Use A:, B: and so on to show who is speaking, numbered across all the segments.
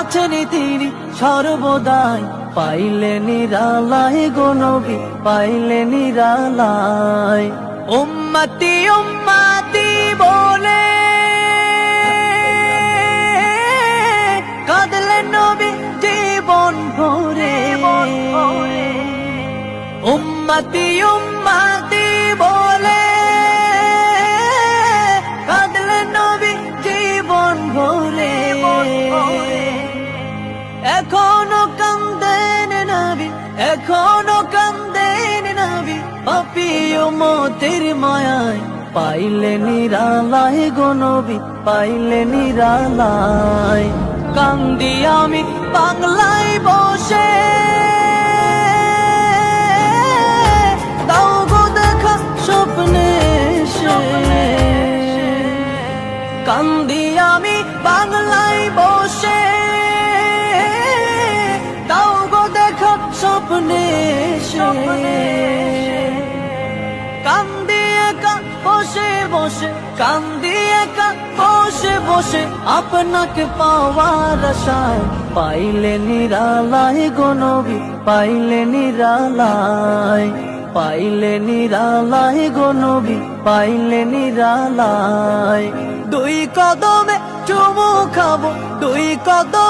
A: আছেন তিনি সর্বদাই পাইলে নিরালাই গো নবী পাইলে নিরালাই উম্মতি উম্মতি বলে কাঁদলেন নবী জীবন ভরে। উম্মতি উম্মতি এখনও কান্দেন নাবি, এখনও কান্দেন নবী পাপিও মতের মায়ায় পাইলে নিরালাই গো নবী, পাইলে নিরালাই কান্দি আমি বাংলায় বসে। কান্দি আমি বাংলায় বসে। দেখা স্বপ্নে এসে। কান্দি একা বসে বসে। কান্দি একা বসে বসে। আপনাকে পাওয়ার আশায় পাইলে নিরালাই গো নবী, পাইলে নিরালাই পাইলে নিরালাই গো নবী, পাইলে নিরালাই দুই কদমে চুমু খাব, দুই কদমে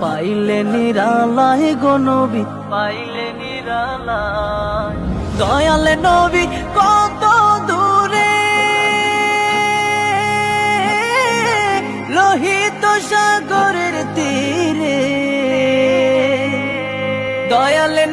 A: পাইলে নিরালাই গো নবী পাইলে নিরালাই দয়ালে নবী কত দূরে? লোহিত সাগরের তীরে। দয়ালে